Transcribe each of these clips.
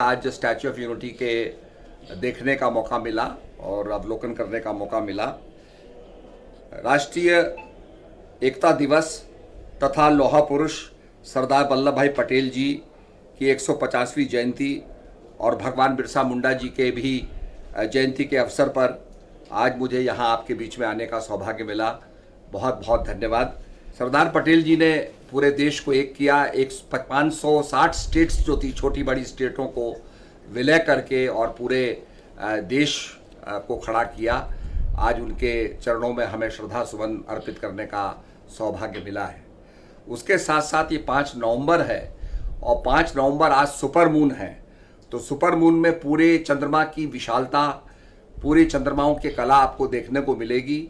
आज statue of unity के देखने का मौका मिला और अवलोकन करने का मौका मिला। राष्ट्रीय एकता दिवस तथा लोहा पुरुष सरदार वल्लभ भाई पटेल जी की 150वीं जयंती और भगवान बिरसा मुंडा जी के भी जयंती के अवसर पर आज मुझे यहाँ आपके बीच में आने का सौभाग्य मिला। बहुत बहुत धन्यवाद। सरदार पटेल जी ने पूरे देश को एक किया, एक पाँच सौ साठ स्टेट्स जो थी, छोटी बड़ी स्टेटों को विलय करके और पूरे देश को खड़ा किया। आज उनके चरणों में हमें श्रद्धा सुमन अर्पित करने का सौभाग्य मिला है। उसके साथ साथ ये पाँच नवंबर है और पाँच नवंबर आज सुपर मून है। तो सुपर मून में पूरे चंद्रमा की विशालता, पूरे चंद्रमाओं की कला आपको देखने को मिलेगी।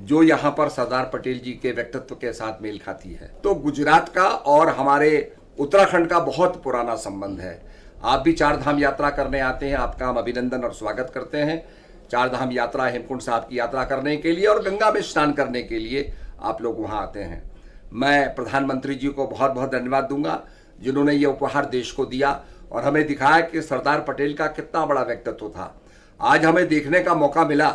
जो यहाँ पर सरदार पटेल जी के व्यक्तित्व के साथ मेल खाती है। तो गुजरात का और हमारे उत्तराखंड का बहुत पुराना संबंध है। आप भी चार धाम यात्रा करने आते हैं, आपका हम अभिनंदन और स्वागत करते हैं। चार धाम यात्रा, हेमकुंड साहब की यात्रा करने के लिए और गंगा में स्नान करने के लिए आप लोग वहाँ आते हैं। मैं प्रधानमंत्री जी को बहुत बहुत धन्यवाद दूँगा, जिन्होंने ये उपहार देश को दिया और हमें दिखाया कि सरदार पटेल का कितना बड़ा व्यक्तित्व था। आज हमें देखने का मौका मिला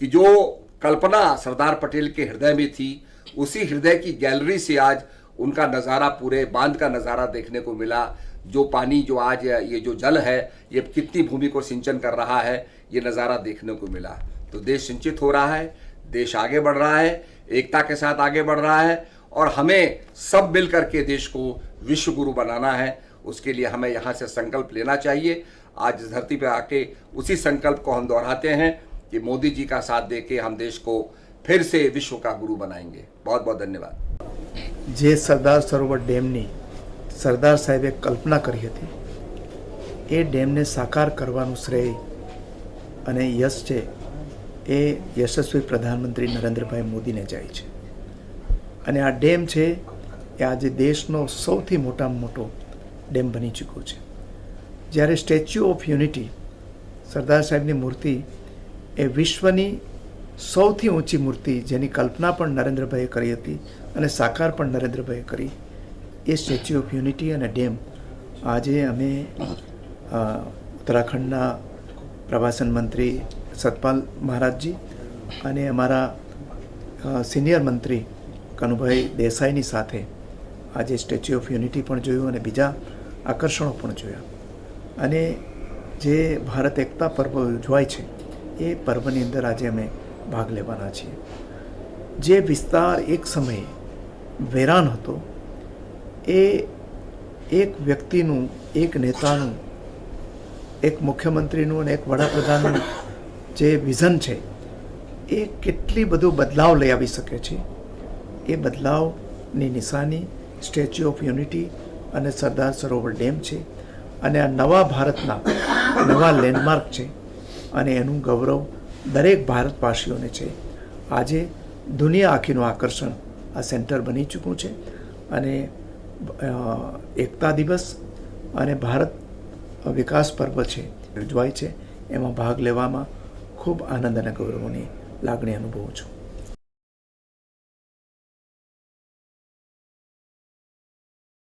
कि जो कल्पना सरदार पटेल के हृदय में थी। उसी हृदय की गैलरी से आज उनका नज़ारा पूरे बाँध का नज़ारा देखने को मिला। जो पानी, जो आज ये जो जल है, ये कितनी भूमि को सिंचन कर रहा है, ये नज़ारा देखने को मिला। तो देश सिंचित हो रहा है, देश आगे बढ़ रहा है, एकता के साथ आगे बढ़ रहा है और हमें सब मिल करके देश को विश्व गुरु बनाना है। उसके लिए हमें यहाँ से संकल्प लेना चाहिए। आज धरती पर आके उसी संकल्प को हम दोहराते हैं। कि मोदी जी का साथ दे के हम देश को फिर से विश्व का गुरु बनाएंगे बहुत बहुत धन्यवाद જે સરદાર સરોવર ડેમની સરદાર સાહેબે કલ્પના કરી હતી એ ડેમને સાકાર કરવાનું શ્રેય અને યશ છે એ યશસ્વી પ્રધાનમંત્રી નરેન્દ્રભાઈ મોદીને જાય છે અને આ ડેમ છે એ આજે દેશનો સૌથી મોટામાં મોટો ડેમ બની ચૂક્યો છે જ્યારે સ્ટેચ્યુ ઓફ યુનિટી સરદાર સાહેબની મૂર્તિ એ વિશ્વની સૌથી ઊંચી મૂર્તિ જેની કલ્પના પણ નરેન્દ્રભાઈએ કરી હતી અને સાકાર પણ નરેન્દ્રભાઈએ કરી, એ સ્ટેચ્યુ ઓફ યુનિટી અને ડેમ. આજે અમે ઉત્તરાખંડના પ્રવાસન મંત્રી સતપાલ મહારાજજી અને અમારા સિનિયર મંત્રી કનુભાઈ દેસાઈની સાથે આજે સ્ટેચ્યુ ઓફ યુનિટી પણ જોયું અને બીજા આકર્ષણો પણ જોયા. અને જે ભારત એકતા પર્વ ઉજવાય છે એ પર્વની અંદર આજે અમે ભાગ લેવાના છીએ. જે વિસ્તાર એક સમયે વેરાન હતો, એ એક વ્યક્તિનું, એક નેતાનું, એક મુખ્યમંત્રીનું અને એક વડાપ્રધાનનું જે વિઝન છે, એ કેટલી બધું બદલાવ લઈ આવી શકે છે? એ બદલાવની નિશાની સ્ટેચ્યુ ઓફ યુનિટી અને સરદાર સરોવર ડેમ છે અને આ નવા ભારતના નવા લેન્ડમાર્ક છે. અને એનું ગૌરવ દરેક ભારતવાસીઓને છે. આજે દુનિયા આખીનું આકર્ષણ આ સેન્ટર બની ચૂક્યું છે અને એકતા દિવસ અને ભારત વિકાસ પર્વ છે, ઉજવાય છે. એમાં ભાગ લેવામાં ખૂબ આનંદ અને ગૌરવની લાગણી અનુભવું છું.